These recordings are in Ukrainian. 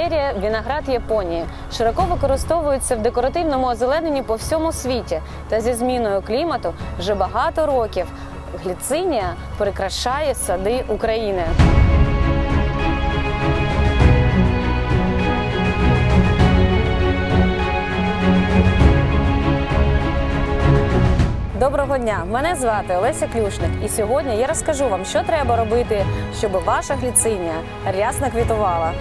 Вістерія виноград Японії широко використовується в декоративному озелененні по всьому світі. Та зі зміною клімату вже багато років гліцинія прикрашає сади України. Доброго дня! Мене звати Олеся Клюшник, і сьогодні я розкажу вам, що треба робити, щоб ваша гліцинія рясно квітувала.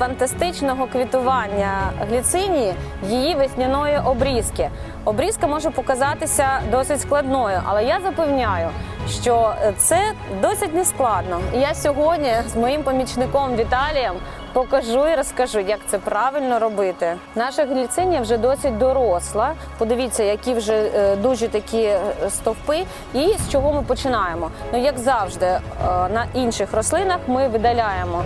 Фантастичного квітування гліцинії її весняної обрізки. Обрізка може показатися досить складною, але я запевняю, що це досить нескладно. І я сьогодні з моїм помічником Віталієм покажу і розкажу, як це правильно робити. Наша гліцинія вже досить доросла. Подивіться, які вже е, дуже такі е, стовпи, і з чого ми починаємо. Ну, як завжди, е, на інших рослинах ми видаляємо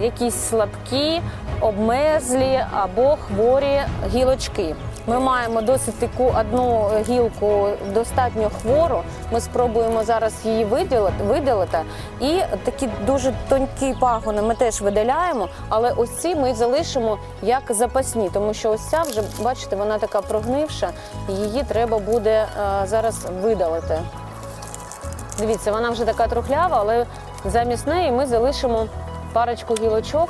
якісь слабкі, обмерзлі або хворі гілочки. Ми маємо досить таку одну гілку достатньо хвору. Ми спробуємо зараз її виділити, видалити. І такі дуже тонкі пагони ми теж видаляємо, але ось ці ми залишимо як запасні, тому що ось ця вже, бачите, вона така прогнивша, її треба буде е, зараз видалити. Дивіться, вона вже така трухлява, але замість неї ми залишимо парочку гілочок,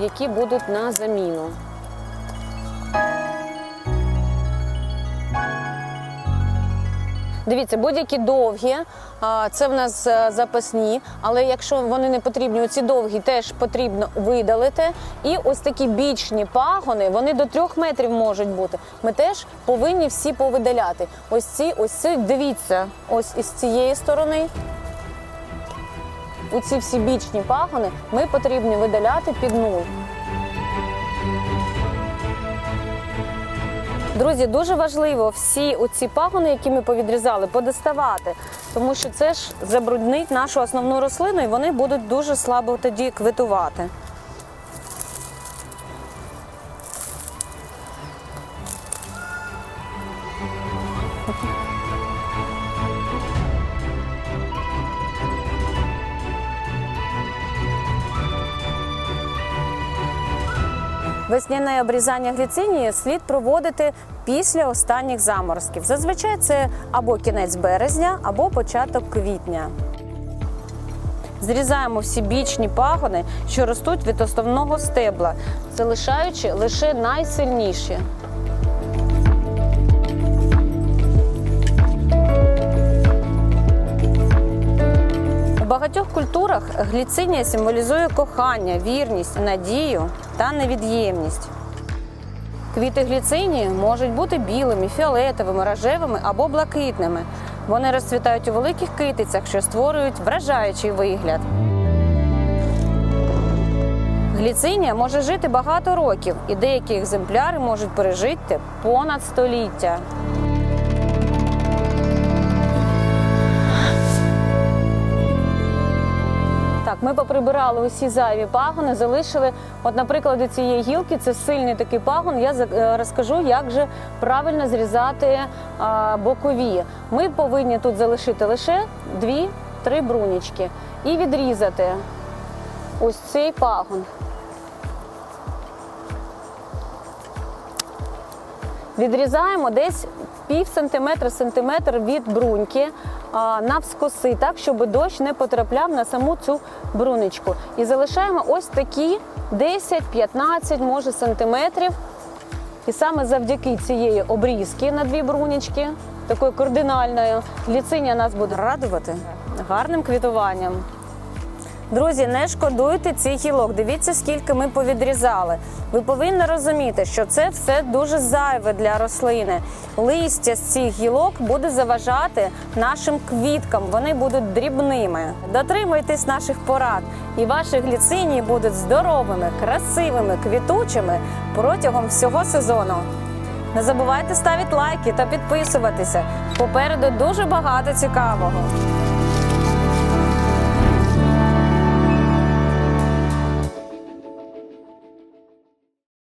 які будуть на заміну. Дивіться, будь-які довгі, це в нас е, запасні, але якщо вони не потрібні, оці довгі теж потрібно видалити. І ось такі бічні пагони, вони до трьох метрів можуть бути. Ми теж повинні всі повидаляти. Ось ці, ось ці, дивіться, ось із цієї сторони. Оці всі бічні пагони ми потрібно видаляти під нуль. Друзі, дуже важливо всі оці пагони, які ми повідрізали, подоставати, тому що це ж забруднить нашу основну рослину, і вони будуть дуже слабо тоді квитувати. Весняне обрізання гліцинії слід проводити після останніх заморозків. Зазвичай це або кінець березня, або початок квітня. Зрізаємо всі бічні пагони, що ростуть від основного стебла, залишаючи лише найсильніші. Багатьох культурах гліцинія символізує кохання, вірність, надію та невід'ємність. Квіти гліцинії можуть бути білими, фіолетовими, рожевими або блакитними. Вони розцвітають у великих китицях, що створюють вражаючий вигляд. Гліцинія може жити багато років, і деякі екземпляри можуть пережити понад століття. Ми поприбирали усі зайві пагони, залишили. От, наприклад, цієї гілки це сильний такий пагон. Я е, розкажу, як же правильно зрізати а, бокові. Ми повинні тут залишити лише дві-три брунічки і відрізати ось цей пагон. Відрізаємо десь пів сантиметра, сантиметр від бруньки а, навскоси, так, щоб дощ не потрапляв на саму цю брунечку. І залишаємо ось такі 10-15, може, сантиметрів. І саме завдяки цієї обрізки на дві брунечки, такої кардинальної, ліциня нас буде радувати гарним квітуванням. Друзі, не шкодуйте цих гілок. Дивіться, скільки ми повідрізали. Ви повинні розуміти, що це все дуже зайве для рослини. Листя з цих гілок буде заважати нашим квіткам. Вони будуть дрібними. Дотримуйтесь наших порад, і ваші гліцинії будуть здоровими, красивими, квітучими протягом всього сезону. Не забувайте ставити лайки та підписуватися. Попереду дуже багато цікавого.